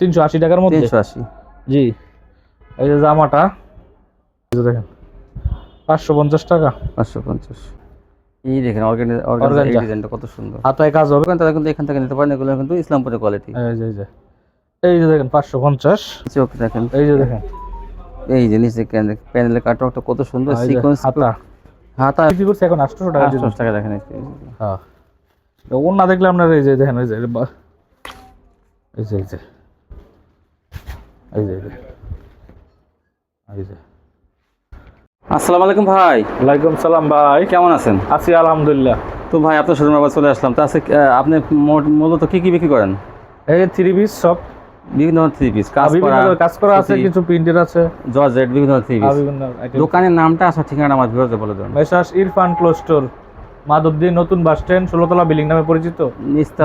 তিনশো আশি টাকার মধ্যে? তিনশো আশি। জি। এই যে জামাটা দেখেন পাঁচশো পঞ্চাশ টাকা। পাঁচশো পঞ্চাশ। এই দেখেন Organza। ডিজাইনটা কত সুন্দর। হাতায় কাজ হবে। তারা কিন্তু এখান থেকে নিতে পারেন এগুলো কিন্তু ইসলামপুরের কোয়ালিটি এই যে এই যে। দেখেন পাঁচশো পঞ্চাশ। চোখ দেখেন। এই যে দেখেন। এই যে নিচে প্যানেলের কাটওয়ার্কটা কত সুন্দর সিকোয়েন্স হাতা। হাতা বিক্রি করছে এখন আটশোশো টাকা আটশো টাকা দেখেন হ্যাঁ। ওর না দেখলে আপনার এই যে দেখেন এই যে এই যে এই যে। এই যে এই যে। আসসালামু আলাইকুম ভাই। ওয়ালাইকুম সালাম ভাই। কেমন আছেন? আছি আলহামদুলিল্লাহ। তো ভাই আপনার শোরুমে আবার চলে আসলাম। তো আপনি মূলত কি কি বিক্রি করেন? এই থ্রি পিস সব বিভিন্ন থ্রি পিস কাজ করা কাজ করা আছে কিছু প্রিন্টের আছে। জর্জেট বিভিন্ন থ্রি পিস দোকানের নামটা আসার ঠিকানা আমার ভিউয়ারদের বলে দেন Messrs Irfan clothes store Madhabdi নতুন বাস স্ট্যান্ড ষোলোতলা বিল্ডিং নামে পরিচিত।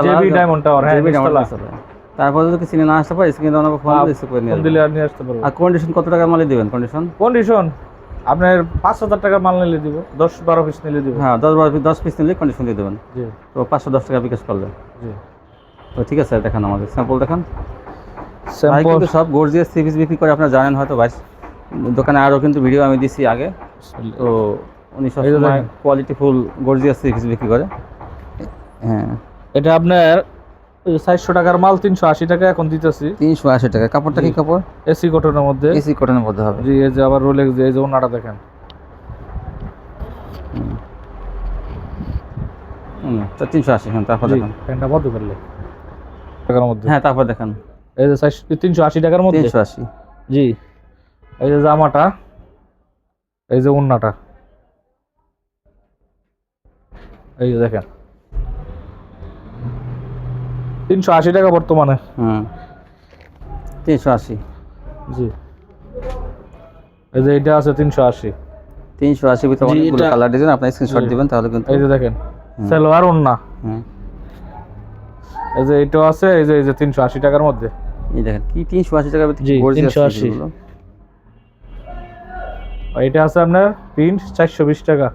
JB Diamond Tower, হ্যাঁ। তারপরে যদি চিনে না আসতে পারে স্ক্রিনে আমাকে ফোন রিসিভ করে নিয়ে দিলে আর নিয়ে আসতে পারব আর কন্ডিশন কত টাকা মালে দিবেন কন্ডিশন কন্ডিশন আপনার পাঁচ হাজার টাকা মাল নিলে দিব দশ বারো পিস নিলে দিব। হ্যাঁ দশ বারো দশ পিস নিলে কন্ডিশন দিয়ে দেবেন। জি। তো পাঁচশো দশ টাকা বিকাশ করলে জি। তো ঠিক আছে দেখান আমাদের। স্যাম্পল দেখান। স্যাম্পল কিন্তু সব গর্জিয়াস থ্রি পিস বিক্রি করে আপনারা জানেন হয়তো ভাই। দোকানে আরও কিন্তু ভিডিও আমি দিছি আগে। তো উনি সবসময়। Quality full gorgeous three piece বিক্রি করে। হ্যাঁ। এটা আপনার চারশো টাকার মাল তিনশো আশি টাকা এখন দিতেছি। তিনশো আশি টাকা। কাপড়টা কি কাপড়? এসি কটনের মধ্যে। এসি কটনের মধ্যে হবে। জি এই যে আবার রোলেক্স এই যে ওনাটা দেখেন। তিনশো আশি হ্যাঁ তারপর দেখান। প্যান্টটা কত করলে টাকার মধ্যে। হ্যাঁ তারপর দেখান। এই যে তিনশো আশি টাকার মধ্যে? তিনশো আশি। জি। এই যে জামাটা এই যে ওন্নাটা। এই যে দেখেন। তিনশো আশি টাকা বর্তমানে। হুম। তিনশো আশি। জি। এই যে এটা আছে তিনশো আশি। তিনশো আশি ভিতরে অনেকগুলো কালার ডিজাইন আপনার স্ক্রিনশট দিবেন তাহলে কিন্তু এই যে দেখেন সালোয়ার ওন্না হুম। এই যে এটাও আছে এই যে এই যে তিনশো আশি টাকার মধ্যে। এই দেখেন কি তিনশো আশি টাকা জি, 380 আর এটা আছে আপনার প্রিন্ট চারশো বিশ টাকা।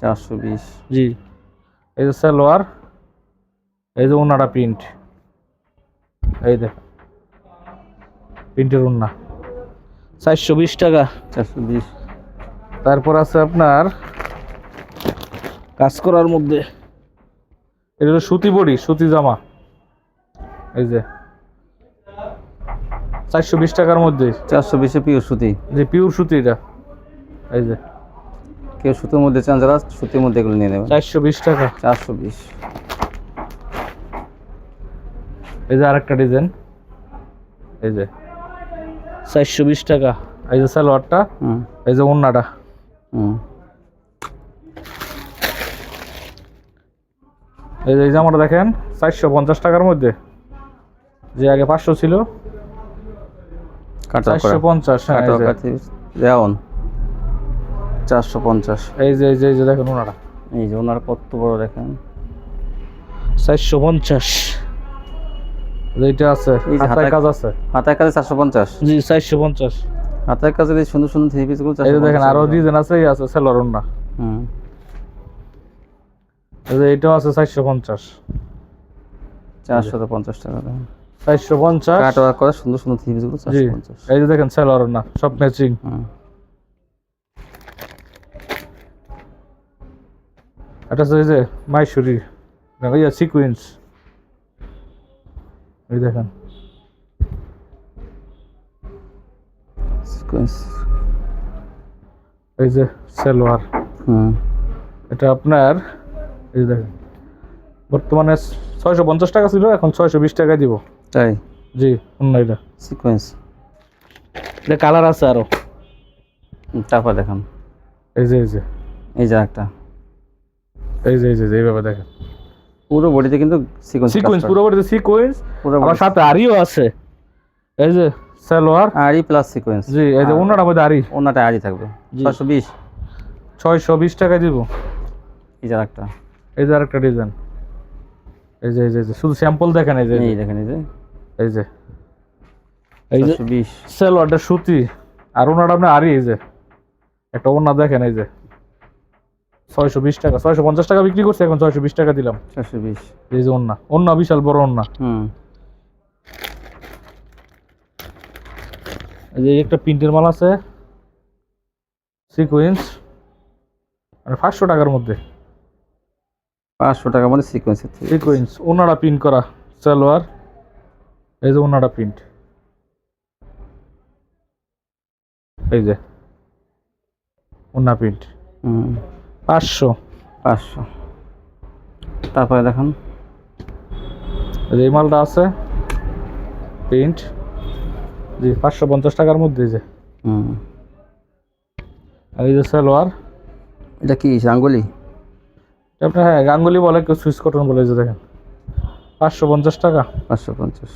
চারশো বিশ। জি। এই যে সালোয়ার এই যে ওনাটা প্রিন্ট এই দেখ। প্রিন্টের ওনা চারশো বিশ টাকা। চারশো বিশ। তারপর আছে আপনার কাজ করার মধ্যে। এটা হলো সুতি বড়ি সুতি জামা। এই যে। চারশো বিশ টাকার মধ্যে। চারশো বিশে পিওর সুতি। যে পিওর সুতি এটা। এই যে। কেউ সুতির মধ্যে চান যারা সুতির মধ্যে এগুলো নিয়ে নেবেন। চারশো বিশ টাকা। চারশো বিশ। এই যে আরেকটা ডিজাইন। এই যে। চারশো বিশ টাকা। এই যে সালোয়ারটা এই যে ওন্নাটা। এই যে এই জামাটা দেখেন চারশো পঞ্চাশ টাকার মধ্যে। যে আগে পাঁচশো ছিল চারশো পঞ্চাশ হ্যাঁ চারশো পঞ্চাশ। এই যে এই যে এই যে দেখেন ওনাটা এই যে ওনার কত বড় দেখেন। চারশো পঞ্চাশ। এইটা আছে হাতায় হাতায়- কাজ আছে। হাতের কাজে চারশো পঞ্চাশ। জি চারশো পঞ্চাশ। হাতের কাজে এই সুন্দর সুন্দর থ্রি পিসগুলো এই যে দেখেন আরও ডিজাইন আছে এই আছে সেলর ওন্না হুম। এইটাও আছে চারশো পঞ্চাশ। চারশো পঞ্চাশ টাকা দেখেন। চারশো পঞ্চাশ। কাট ওয়ার্ক করা সুন্দর সুন্দর থ্রি এই যে দেখেন সেলর ওন্না সব ম্যাচিং হুম। এটা হচ্ছে এই যে মাইশুরি ইয়া সিকুয়েন্স এই দেখেন। সিকোয়েন্স এই যে সেলোয়ার। হুম। এটা আপনার এই যে দেখেন। বর্তমানে ছয়শো পঞ্চাশ টাকা ছিল এখন ছয়শো বিশ টাকায় দিব। তাই? জি অন্য এটা। সিকোয়েন্স এটা কালার আছে আরও। তারপর দেখান। এই যে এই যে। এই যে একটা এই যে এই যে যে এইভাবে দেখেন। পুরো বডিতে কিন্তু সিকোয়েন্স সিকোয়েন্স পুরো বডিতে সিকোয়েন্স আমার সাথে আরিও আছে। এই যে সালোয়ার আড়ি প্লাস সিকোয়েন্স জি এই যে অন্যটা মধ্যে আরি। ওনাটা আড়ি থাকবে। জি। ছশো বিশ। ছয়শো বিশ টাকায় দিব। এই যে একটা এই যে আরেকটা ডিজাইন এই যে এই যে শুধু স্যাম্পল দেখেন এই যে এই দেখেন এই যে। এই যে। এই যে ছশো বিশ। সালোয়ারটা সুতি আর ওনাটা আপনি আরি এই যে। একটা ওনা দেখেন এই যে। ছয়শো বিশ টাকা ছয়শো পঞ্চাশ টাকা বিক্রি করছে এখন ছয়শো বিশ টাকা দিলাম। ছশো বিশ। এই যে ওন্না ওন্না বিশাল বড় হুম। এই যে একটা প্রিন্টের মাল আছে সিকুয়েন্স মানে পাঁচশো টাকার মধ্যে। পাঁচশো টাকা মানে সিকোয়েন্সের থেকে। সিকুয়েন্স ওনারা প্রিন্ট করা সালোয়ার এই যে ওনারা প্রিন্ট এই যে ওনা প্রিন্ট হুম। পাঁচশো। পাঁচশো। তারপরে দেখুন। যে মালটা আছে প্রিন্ট। জি পাঁচশো পঞ্চাশ টাকার মধ্যে এই যে। হুম। এই যে সালোয়ার। এটা কি আঙ্গুলি আপনার হ্যাঁ গাঙ্গুলি বলে কেউ সুইচ কটন বলে যে দেখেন। পাঁচশো পঞ্চাশ টাকা। পাঁচশো পঞ্চাশ।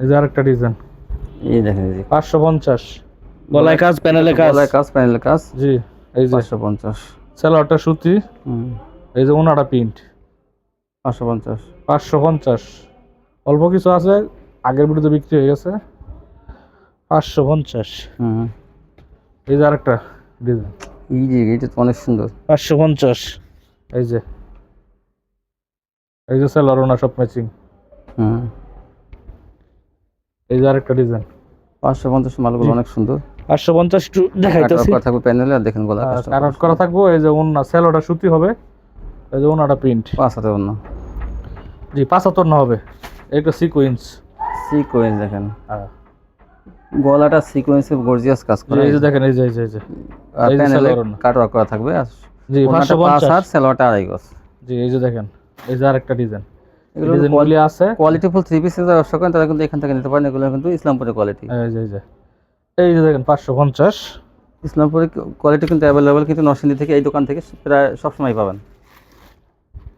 এই যে আরেকটা ডিজাইন। এই দেখেন পাঁচশো পঞ্চাশ। গলায় কাজ প্যানেলে কাজ। গলায় কাজ প্যানেলের কাজ। জি এই যে। পাঁচশো পঞ্চাশ। সালোয়ারটা সুতি। হুম। এই যে ওনাটা প্রিন্ট। পাঁচশো পঞ্চাশ। পাঁচশো পঞ্চাশ। অল্প কিছু আছে আগের ভিডিওতে বিক্রি হয়ে গেছে। পাঁচশো পঞ্চাশ। হুম। এই যে আরেকটা ডিজাইন। এই যে এটা তো অনেক সুন্দর। পাঁচশো পঞ্চাশ। এই যে। এই যে সালোয়ার ওনা সব ম্যাচিং হুম। এই যে আরেকটা ডিজাইন। পাঁচশো পঞ্চাশ মালগুলো অনেক সুন্দর। পাঁচশো পঞ্চাশ একটু দেখাইতেছি। থাকবে প্যানেলে আর দেখেন গলা কাজটা। করা থাকব এই যে ওনা স্যালোটা সুতি হবে এই যে ওনাটা প্রিন্ট পাঁচ হাতে জি না হবে একটা সিকুয়েন্স সিকোয়েন্স দেখেন। হ্যাঁ। গলাটা সিকোয়েন্সে গর্জিয়াস কাজ করে। এই যে দেখেন এই যে এই যে এই যে। আর প্যানেলে ওড়না। করা থাকবে আর জি পাঁচ হাত সালোয়ারটা আড়াই গজ। জি এই যে দেখেন এই যে আরেকটা ডিজাইন এগুলো আছে। কোয়ালিটি ফুল থ্রি পিসের ব্যবসা করেন তারা কিন্তু এখান থেকে নিতে পারেন এগুলো কিন্তু ইসলামপুরের কোয়ালিটি এই যে এই যে। এই যে দেখেন পাঁচশো পঞ্চাশ। ইসলামপুরের কোয়ালিটি কিন্তু অ্যাভেলেবেল কিন্তু নরসিংদী থেকে এই দোকান থেকে প্রায় সবসময় পাবেন।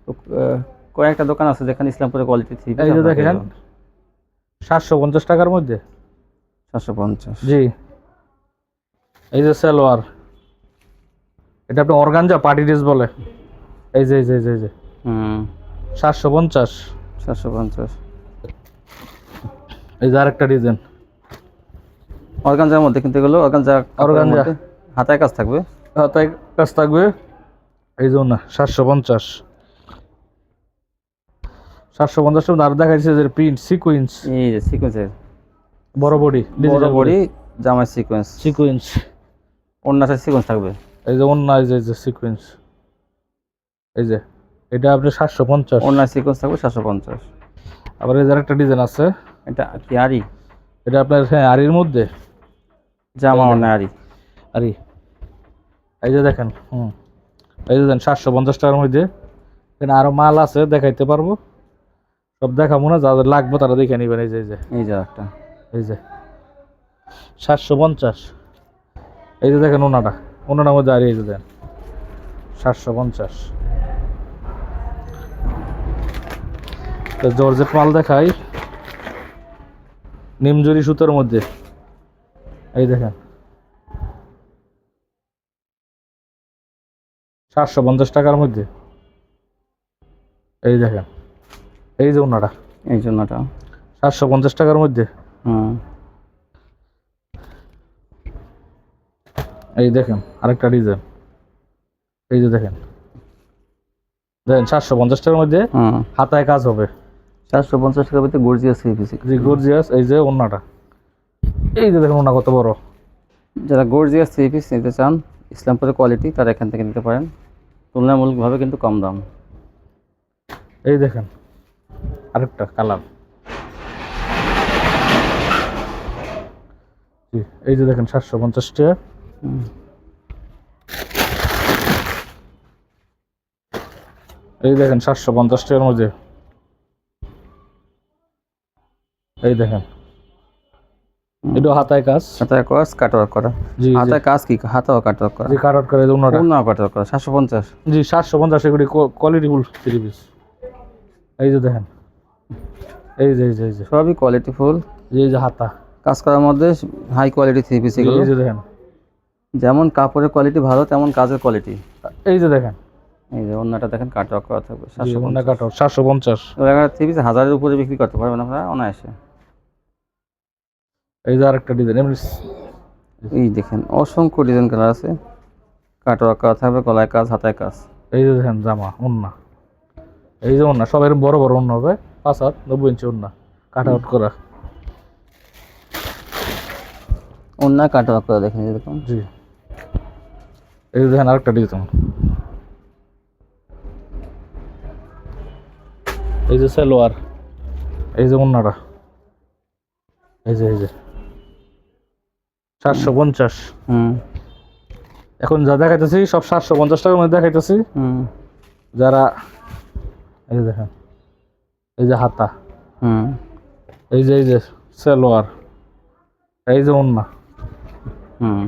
তো কয়েকটা দোকান আছে যেখানে ইসলামপুরের কোয়ালিটি থ্রি এই যে দেখেন সাতশো পঞ্চাশ টাকার মধ্যে? সাতশো পঞ্চাশ। জি। এই যে সালোয়ার। এটা আপনি অর্গানজা পার্টি ড্রেস বলে। এই যে এই যে এই যে এই যে। হুম। সাতশো পঞ্চাশ। সাতশো পঞ্চাশ। এই যে আরেকটা ডিজাইন। অর্গানজার মধ্যে কিন্তু এগুলো অর্গানজা। অর্গানজা। হাতায় কাজ থাকবে। হাতায় কাজ থাকবে। এই জন্য সাতশো পঞ্চাশ। সাতশো পঞ্চাশ আর দেখাইছে যে প্রিন্ট সিকুয়েন্স এই যে সিকোয়েন্সের বড় বডি বড় বড়ি জামাই সিকোয়েন্স সিকুয়েন্স অন্যটা সিকোয়েন্স থাকবে। এই যে অন্য এই যে সিকুয়েন্স এই যে এটা আপনি সাতশো পঞ্চাশ। অন্য সিকোয়েন্স থাকবে সাতশো পঞ্চাশ। আবার এই যে আরেকটা ডিজাইন আছে। এটা কি আরি? এটা আপনার হ্যাঁ আরির মধ্যে। জামা অন্য আরি। এই যে দেখেন হুম। এই যে দেন সাতশো পঞ্চাশ টাকার মধ্যে। এখানে আরও মাল আছে দেখাইতে পারব। সব দেখাবো না যাদের লাগবে তারা দেখে নিবেন। এই যে এই যে। এই যে একটা এই যে। সাতশো পঞ্চাশ। এই যে দেখেন ওনাটা। ওনাটার মধ্যে আর এই যে দেন সাতশো পঞ্চাশ। জর্জেট মাল দেখাই। নিমজুরি সুতোর মধ্যে। এই দেখেন। সাতশো পঞ্চাশ টাকার মধ্যে। এই দেখেন। এই যে ওনাটা। এই জন্যটা সাতশো পঞ্চাশ টাকার মধ্যে। হুম এই দেখেন আরেকটা ডিজাইন। এই যে দেখেন। দেখেন সাতশো পঞ্চাশ টাকার মধ্যে হাতায় কাজ হবে। চারশো পঞ্চাশ টাকার ভিতরে গর্জিয়াস যে গর্জিয়াস এই যে ওন্নাটা এই যে দেখেন ওন্না কত বড়। যারা গর্জিয়াস থ্রি পিস নিতে চান ইসলামপুরের কোয়ালিটি তারা এখান থেকে নিতে পারেন। তুলনামূলকভাবে কিন্তু কম দাম। এই দেখেন আরেকটা কালার এই যে দেখেন সাতশো পঞ্চাশ টাকা। এই দেখেন সাতশো পঞ্চাশ টাকার মধ্যে। এই দেখেন এটা হাতায় কাজ? হাতায় কাজ কাটওয়ার্ক করা। জি জি। হাতায় কাজ কি? হাতাও কাটওয়ার্ক করা। জি কাট আউট করে ওনাটা অন্য কাটওয়ার্ক করা সাতশো পঞ্চাশ। জি সাতশো পঞ্চাশ এগুলি কোয়ালিটি ফুল থ্রি পিস এই যে দেখেন। এই যে এই যে সবই কোয়ালিটি ফুল যে যে হাতা। কাজ করার মধ্যে হাই কোয়ালিটি থ্রি পিস এগুলো। এই যে দেখেন। যেমন কাপড়ের কোয়ালিটি ভালো তেমন কাজের কোয়ালিটি এই যে দেখেন। এই যে অন্যটা দেখেন কাটওয়ার্ক করা থাকবে জি সাতশো ওনা কাট আউট সাতশো পঞ্চাশ। থ্রি পিস হাজারের উপরে বিক্রি করতে পারবেন আপনারা অনায়াসে। এই যে আরেকটা ডিজাইন এই দেখেন অসংখ্য ডিজাইন কালার আছে। কাটওয়ার্ক করা থাকবে গলায় কাজ হাতায় কাজ। এই যে দেখেন জামা ওন্না এই যে ওন্না সব এরকম বড় বড় ওন্না হবে। পাঁচ হাত নব্বই ইঞ্চি ওন্না কাট আউট করা। অন্য আউট করা দেখেন এরকম জি। এই যে দেখেন আরেকটা ডিজাইন এই যে সালোয়ার এই যে অন্যটা এই যে এই যে। সাতশো পঞ্চাশ। হুম। এখন যা দেখাইতেছি সব সাতশো পঞ্চাশ টাকার মধ্যে দেখাইতেছি। হুম। যারা এই যে দেখেন এই যে হাতা হুম। এই যে এই যে সালোয়ার এই যে অন্য হুম।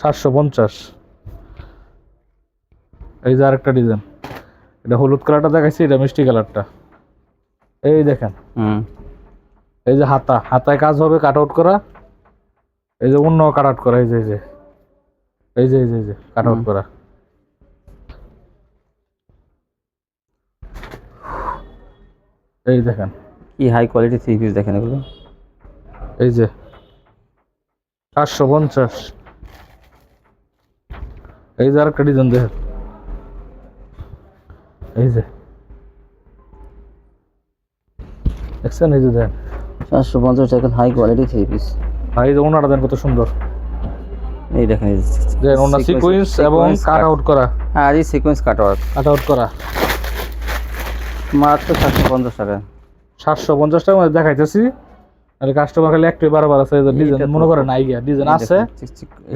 সাতশো পঞ্চাশ। এই যে আরেকটা ডিজাইন এটা হলুদ কালারটা দেখাইছি এটা মিষ্টি কালারটা। এই দেখেন হুম। এই যে হাতা হাতায় কাজ হবে কাট আউট করা। এই যে অন্য কাট আউট করা এই যে এই যে। এই যে এই যে এই যে কাট আউট। করা। এই দেখেন। কি হাই কোয়ালিটি থ্রি পিস দেখেন এগুলো। এই যে চারশো পঞ্চাশ। এই যে আরেকটা ডিজাইন দেখেন। এই যে। দেখছেন? এই যে দেখেন। চারশো পঞ্চাশ টাকা হাই কোয়ালিটি থ্রি পিস আর এই যে ওনারা দেন কত সুন্দর। এই দেখেন যে ওনার সিকুয়েন্স এবং কাট আউট করা। হ্যাঁ এই sequence cut work cut out করা। মাত্র চারশো পঞ্চাশ টাকা। সাতশো পঞ্চাশ টাকার মধ্যে দেখাইতেছি। আর কাস্টমার খালি একটু বারবার আছে ডিজাইন মনে করেন আইগিয়া ডিজাইন আছে?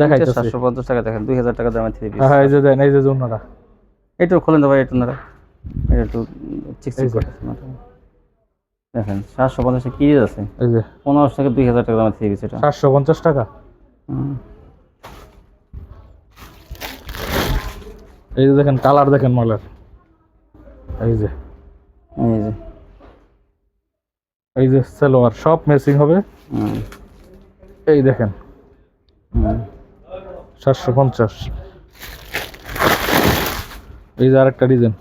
দেখাইতেছি। সাতশো পঞ্চাশ টাকা দেখেন দুই হাজার টাকা দামের থ্রি হ্যাঁ এই যে দেন এই যে ওনারা। একটু খোলেন তো ভাই একটু এটা একটু চিকচিক মাথা। দেখেন সাতশো পঞ্চাশে কি আছে। এই যে। পনেরোশো থেকে দুই হাজার টাকা দামের থ্রি পিস এটা। সাতশো পঞ্চাশ টাকা? এই যে দেখেন কালার দেখেন মালের এই যে। এই যে। এই যে সালোয়ার সব ম্যাচিং হবে। এই দেখেন। সাতশো পঞ্চাশ। এই যে আরেকটা ডিজাইন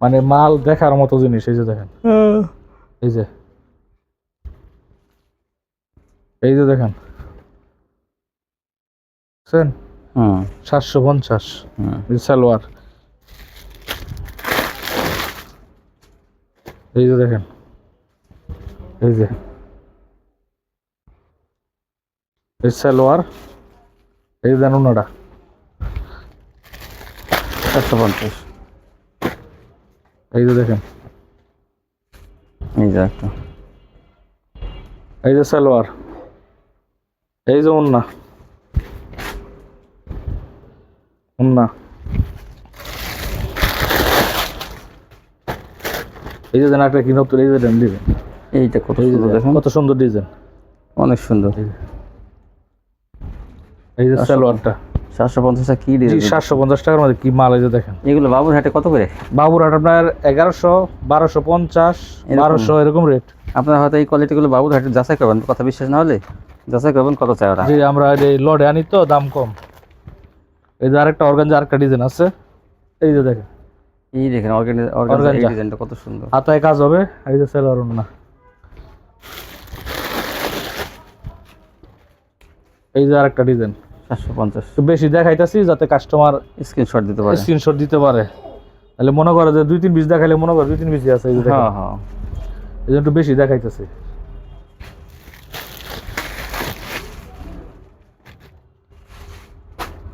মানে মাল দেখার মতো জিনিস এই যে দেখেন। এই যে। এই যে দেখেন। বুঝছেন? হুম, সাতশো পঞ্চাশ। এই সালোয়ার। এই যে দেখেন। এই যে। এই সালোয়ার। এই যে দেন ওনারা চারশো পঞ্চাশ। এই যে দেখেন। এই যে একটা এই যে সালোয়ার এই যে ওন্না ওন্না এই যে একটা কি নতুন এই যে ডিজাইন এইটা কত সুন্দর দেখেন কত সুন্দর ডিজাইন অনেক সুন্দর এই যে সালোয়ারটা সাতশো পঞ্চাশটা কি সাতশো পঞ্চাশ টাকার মধ্যে কি মাল এই দেখেন। এগুলো বাবুর হাটে কত করে? বাবুরহাট আপনার এগারোশো বারোশো পঞ্চাশ বারোশো এরকম রেট আপনারা হয়তো এই কোয়ালিটিগুলো বাবুর হাটে যাচাই করবেন কথা বিশ্বাস না হলে যাচাই করবেন কত চাই ওরা। আমরা এই লডে আনি তো দাম কম। এই যে আরেকটা অর্গানজা আরেকটা ডিজাইন আছে। এই যে দেখেন। এই দেখেন অর্গানিক ডিজাইনটা কত সুন্দর। হাতায় কাজ হবে এই যে সেলার না। এই যে আরেকটা ডিজাইন সাতশো পঞ্চাশ। একটু বেশি দেখাইতেছি যাতে কাস্টমার স্ক্রিনশট দিতে পারে। স্ক্রিনশট দিতে পারে। তাহলে মনে করে যে দুই তিন পিস দেখাইলে মনে করে দুই তিন পিসই আছে এই দেখেন। হ্যাঁ হ্যাঁ। এই জন্য একটু বেশি দেখাইতেছি।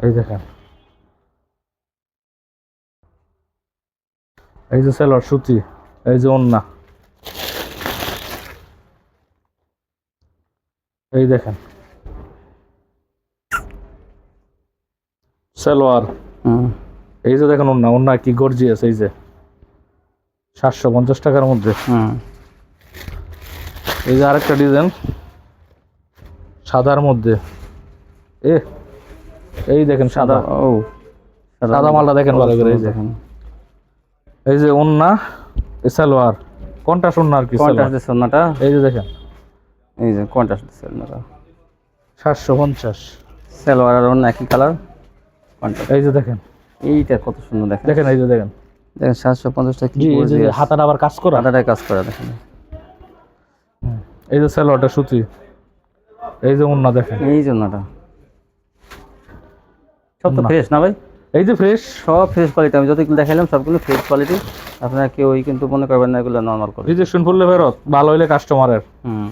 এই দেখেন। এই যে সেলর সুতি এই যে ওন্না। এই দেখেন। সালোয়ার। হুম এই যে দেখেন ওন্না ওন্না কি গর্জিয়াস এই যে। সাতশো পঞ্চাশ টাকার মধ্যে। হুম এই যে আরেকটা ডিজাইন। সাদার মধ্যে। এ এই দেখেন সাদা। ও। সাদা মালটা দেখেন ভালো করে, এই যে। দেখেন। এই যে ওন্না এই সালোয়ার। কোনটা ওন্না আর কি কন্ট্রাস্ট ওনাটা এই যে দেখেন। এই যে কন্ট্রাস্ট ওনাটা সাতশো পঞ্চাশ। সালোয়ার আর অন্য একই কালার এই যে দেখেন। এইটা কত সুন্দর দেখেন। দেখেন এই যে দেখেন। দেখেন সাতশো পঞ্চাশটা কি এই যে হাতাটা আবার কাজ করা? হাতাটায় কাজ করা দেখেন। এই যে সালোয়ারটা সুতি। এই যে ওন্না দেখেন। এই জন্যটা সব তো ফ্রেশ না ভাই? এই যে ফ্রেশ সব ফ্রেশ কোয়ালিটি আমি যতগুলো দেখালাম সবগুলো ফ্রেশ কোয়ালিটি আপনারা কেউই কিন্তু মনে করবেন না এগুলো নর্মাল করে রিজেকশন করলে ফেরত ভালো হইলে কাস্টমারের হুম।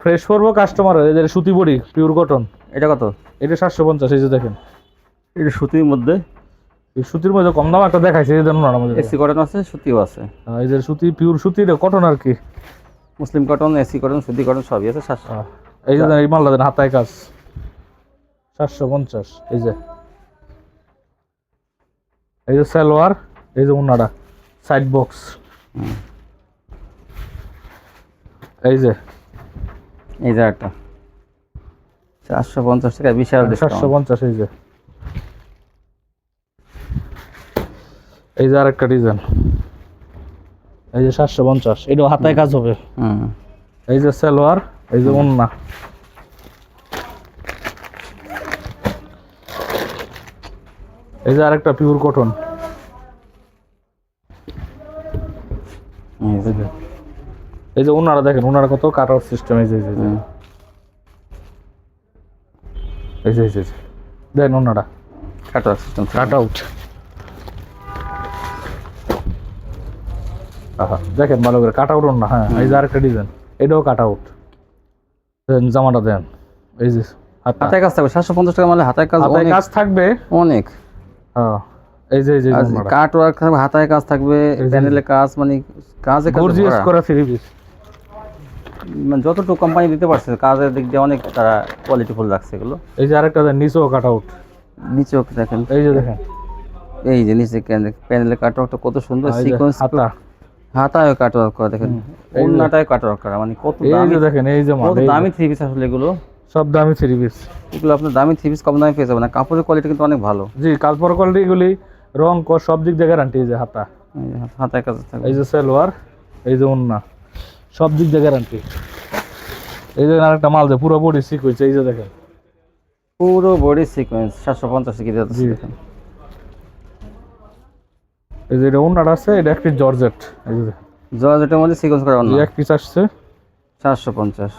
ফ্রেশ পড়ব কাস্টমার এদের সুতি বড়ি পিওর কটন এটা কত? এটা সাতশো পঞ্চাশ এই যে দেখেন। এটা সুতির মধ্যে। এই সুতির মধ্যে কম দাম একটা দেখাইছে এই ধরুন আমাদের। এসি কটন আছে সুতিও আছে। এই যে সুতি পিওর সুতি কটন আর কি। মুসলিম কটন এসি কটন সুতি কটন সবই আছে সাতশো। এই যে এই মালটা দেন হাতায় কাজ। সাতশো পঞ্চাশ এই যে। এই যে সালোয়ার এই যে উন্নাটা সাইড বক্স এই যে। এই যে একটা চারশো পঞ্চাশ টাকা বিশাল সাতশো ডিসকাউন্ট পঞ্চাশ এই যে। এই যে আরেকটা ডিজাইন। এই যে সাতশো পঞ্চাশ এটাও হাতায় কাজ হবে। এই যে সালোয়ার এই যে উন্না এই যে আরেকটা পিওর কটন এই যে, এই যে উনারা দেখেন উনারা কত কাট আউট সিস্টেম এই যে এই যে, এই যে। দেন উনারা কাটো সিস্টেম কাট আউট দেখেন ভালো করে কাট আউট না হ্যাঁ এই যে আরেকটা ডিজাইন এটাও কাট আউট দেন জামাটা দেন এই যে হাতা কাজ থাকবে সাতশো পঞ্চাশ টাকা মানে হাতায় কাজ অনেক। কাজ থাকবে? অনেক। হ্যাঁ এই যে এই যে কাট ওয়ার্ক থাকবে হাতায় কাজ থাকবে প্যানেলে কাজ মানে কাজে গর্জিয়াস করা। থ্রি পিস মানে যতটুকু কোম্পানি দিতে পারছে কাজের দিক দিয়ে অনেক তারা কোয়ালিটিফুল রাখছে এগুলো। এই যে আরেকটা নিচেও কাট আউট নিচেও দেখেন। এই যে দেখেন। এই যে নিচে প্যানেলে কাট ওয়ার্কটা কত সুন্দর সিকোয়েন্স হাতা। হাতায় কাট ওয়ার্ক করা দেখেন। এই যে- অন্যটায় কাট ওয়ার্ক করা মানে কত দামি দেখেন এই যে কত। দামি থ্রি পিস আসলে এগুলো। সব দামি থ্রি পিস এগুলো আপনার দামি থ্রি পিস কম দামে পেয়ে যাবেন। কাপড়ের কোয়ালিটি কিন্তু অনেক ভালো। জি কালপর কোয়ালিটি গুলি রং কর সব দিক দিয়ে গ্যারান্টি এই যে হাতা। হাতায় কাজ এই যে সালোয়ার এই যে ওন্না সব দিক দিয়ে গ্যারান্টি এই যে আরেকটা মাল যে পুরো বডি সিক হয়েছে এই যে দেখেন। পুরো বডি সিকোয়েন্স সাতশো পঞ্চাশ দেখেন। এই যে এটা ওন্নাটা আছে এটা একটি জর্জেট। এই যে জর্জেটের মধ্যে সিকোয়েন্স করা এই এক পিস আসছে। চারশো পঞ্চাশ।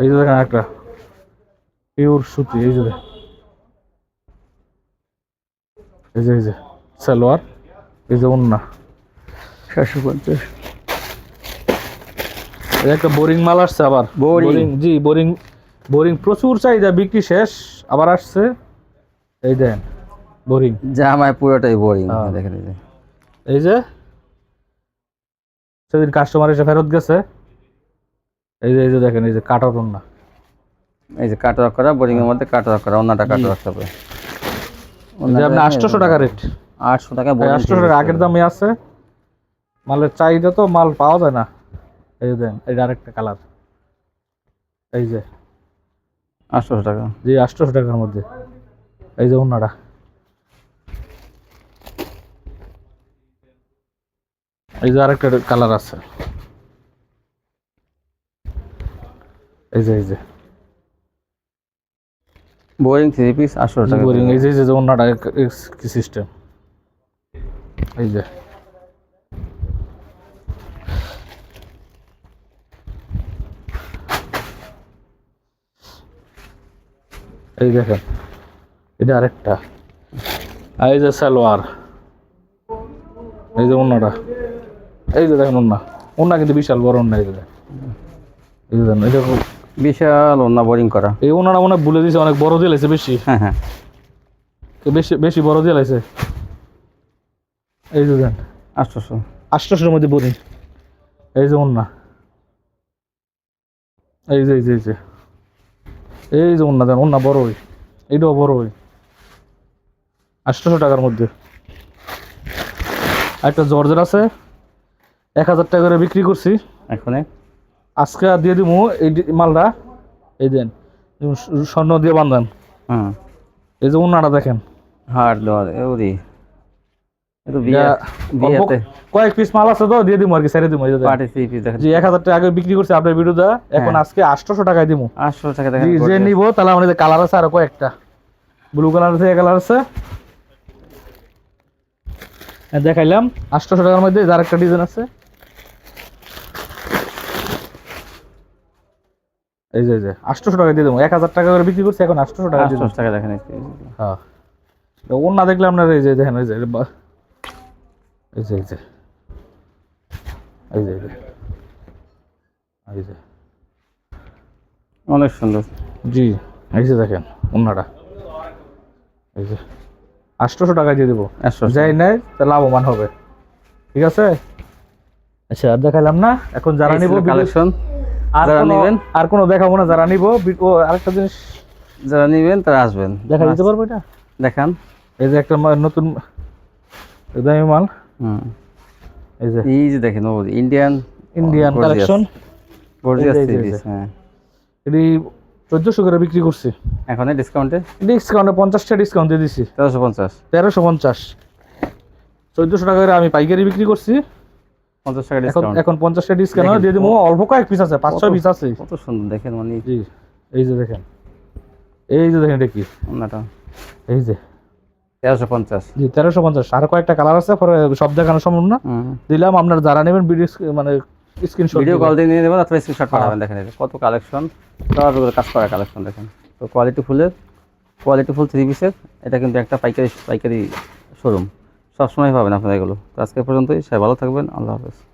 এই যে দেখেন একটা পিওর সুতি এই যে এই যে এই যে সালোয়ার এই যে ওন্না চারশো পঞ্চাশ। একটা বোরিং মাল আসছে আবার। Boring? জি বোরিং বোরিং প্রচুর চাহিদা বিক্রি শেষ আবার আসছে। এই দেন। বোরিং জামায় পুরোটাই বোরিং। দেখেন এই যে এই যে সেদিন কাস্টমার এসে ফেরত গেছে। এই যে এই যে দেখেন এই যে কাটার না এই যে কাট করা বোরিং এর মধ্যে কাট করা অন্যটা কাট ওয়ার্ক হবে। আপনি আটশোশো টাকা রেট আটশো টাকা আটশোশো টাকা আগের দামে আছে। মালের চাহিদা তো মাল পাওয়া যায় না। এই যে দেন এই আরেকটা কালার এই যে। আটশো টাকা। জি আটশোশো টাকার মধ্যে। এই যে ওনারা এই যে আরেকটা কালার আছে। এই যে এই যে। বোরিং থ্রি পিস আটশো টাকা বোরিং এই যে এই যে ওনারা কি সিস্টেম এই যে। এই দেখেন এটা আরেকটা। আর এই যে সালোয়ার। এই যে অন্যটা। এই যে দেখেন অন্য অন্য কিন্তু বিশাল বড় অন্য এই যে এই যে দেখেন, এটা বিশাল অন্য বোরিং করা। এই অন্যটা মনে ভুলে দিয়েছে অনেক বড় দিয়ে বেশি। হ্যাঁ হ্যাঁ। বেশি বেশি বড় দিয়ে লাইছে। এই যে দেন আটশোশো। আষ্টশোর মধ্যে বোরিং। এই যে অন্য এই যে এই যে এই যে। এই যে অন্য দেন অন্য বড় ওই। এইটাও বড় ওই। আষ্টশো টাকার মধ্যে। একটা জর্জের আছে। এক হাজার টাকা করে বিক্রি করছি। এখানে। আজকে দিয়ে দিব এই মালটা। এই দেন স্বর্ণ দিয়ে বান্ধান হুম এই যে অন্যটা দেখেন। লোয়ার ওরি কয়েক পিস মাল আছে তো দিয়ে দিব আর কি ছেড়ে দিব জি এক হাজার টাকা আগে বিক্রি করছি আপনার ভিডিওটা এখন হ্যাঁ। আজকে আটশোশো টাকায় দিব আটশো টাকা যে নিব তাহলে আমাদের কালার আছে আরও কয়েকটা। ব্লু কালার আছে কালার আছে। হ্যাঁ, দেখাইলাম। আটশোশো টাকার মধ্যে যার একটা ডিজাইন আছে। এই যে যে আটশোশো টাকা দিয়ে দেবো। এক হাজার টাকা করে বিক্রি করছি এখন আটশোশো টাকা দিয়ে টাকা দেখেন হ্যাঁ। ওর না দেখলে আপনার এই যে দেখেন এই যে এই যে এই যে এই যে। এই যে অনেক সুন্দর। জি এই যে দেখেন অন্যটা এই যে আটশোশো টাকা দিয়ে দেবো। যাই নেয় তা লাভবান হবে। ঠিক আছে? আচ্ছা আর দেখালাম না। এখন যারা নিব কালেকশন আর যারা কোনো আর কোনো দেখাবো না যারা নিব ও আরেকটা জিনিস। যারা নেবেন তারা আসবেন। দেখা দিতে পারব এটা? দেখান। এই যে একটা নতুন দামি মাল। হুম। এই যে। এই যে দেখেন ও Indian Indian collection gorgeous. Piece হ্যাঁ। এটি চোদ্দশো করে বিক্রি করছি। এখন ডিসকাউন্টে ডিসকাউন্টে পঞ্চাশটা ডিসকাউন্ট দিয়ে দিছি। তেরোশো পঞ্চাশ। তেরোশো পঞ্চাশ। চোদ্দশো টাকা করে আমি পাইকারি বিক্রি করছি। পঞ্চাশ টাকা এখন ডিসকাউন্ট এখন পঞ্চাশটা ডিসকাউন্ট দেখেন, দিয়ে দিব। অল্প কয়েক পিস আছে পাঁচ ছয় কত- পিস আছে। কত সুন্দর দেখেন মানে জি এই যে দেখেন। এই যে দেখেন এটা কি? ওনাটা এই যে। জি আর কয়েকটা কালার আছে পরে সব দেখানো সম্ভব না। দিলাম আপনার যারা নেবেন ভিডিও মানে স্ক্রিনশট ভিডিও কল দিয়ে নিয়ে নেবেন অথবা স্ক্রিনশট হ্যাঁ। পাঠাবেন দেখেন কত কালেকশন এগুলো কাজ করা কালেকশন দেখেন। তো কোয়ালিটি ফুলের কোয়ালিটি ফুল থ্রি পিসের এটা কিন্তু একটা পাইকারি পাইকারি শোরুম সবসময় পাবেন আপনারা এগুলো। আজকে পর্যন্তই সবাই ভালো থাকবেন আল্লাহ হাফেজ।